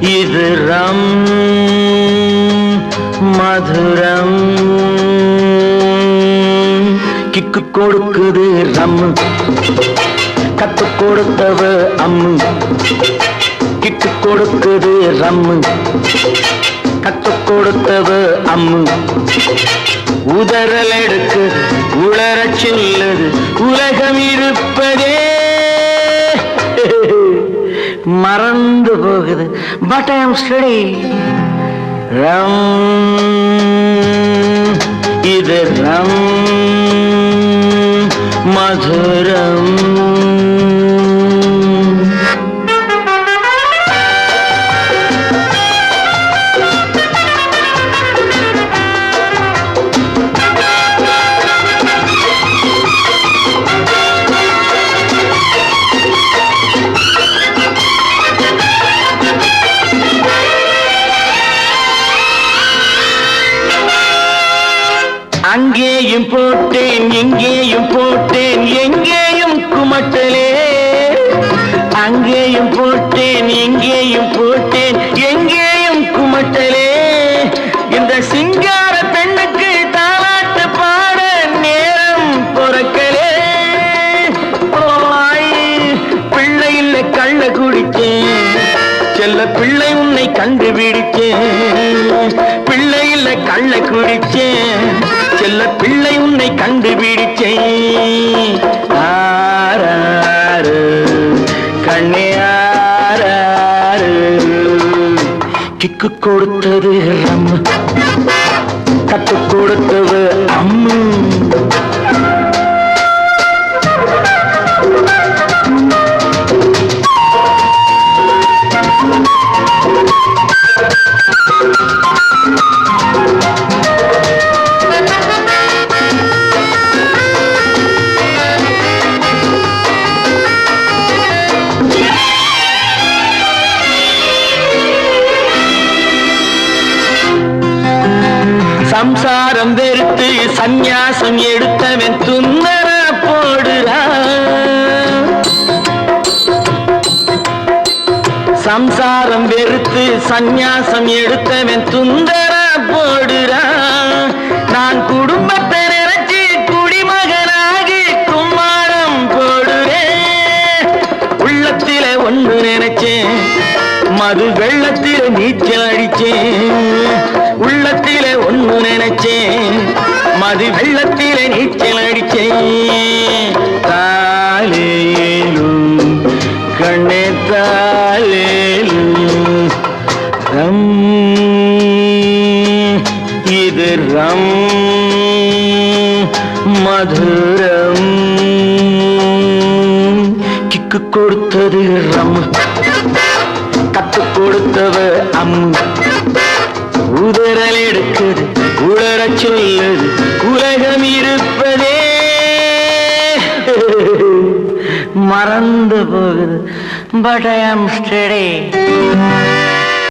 இது ரம் மதுரம். கிக்கு கொடுக்குது ரம் கத்து கொடுத்தவ அம்மு கிக்கு கொடுக்குது ரம்மு கத்து கொடுத்தவ அம்மு உதறல் எடுக்கு உளரச் செல்லது உலகம் இருப்பதே. மறந்து போகுது பட் ஐ எம் ஸ்டடி ரம் இது ரம் மதுரம் அங்கேயும் போட்டேன் இங்கேயும் போட்டேன் எங்கேயும் குமட்டலே. அங்கேயும் போட்டேன் இங்கேயும் போட்டேன். செல்ல பிள்ளை உன்னை கண்டுபிடிச்சேன் பிள்ளை இல்ல கள்ள குடிச்சேன் செல்ல பிள்ளை உன்னை கண்டுபிடிச்சேன் ஆறாறு கண்ணே ஆராரு கிக்கு கொடுத்தது ரம் கட்டு கொடுத்தது அம்மு சம்சாரம் வெறுத்து சந்நியாசம் எடுத்தவன் துந்தர போடுறான் சம்சாரம் வெறுத்து சந்நியாசம் எடுத்தவன் துந்தர போடுறான் நான் குடும்பத்தை நினைச்சு குடிமகனாகி கும்மாரம் போடுறேன். உள்ளத்தில ஒன்று நினைச்சேன் மது வெள்ளத்தில் நீச்சல் அடிச்சேன். அடிச்சேன் மது வெள்ளத்தில நீச்சல் அடிச்சேன் தாலேலும் கண்ணே தாலேலும் ரம். இது ரம் மதுரம். கிக்கு கொடுத்தது ரம் கத்து கொடுத்தவ அம்மா மறந்து போகுது. பட் ஐ ஆம்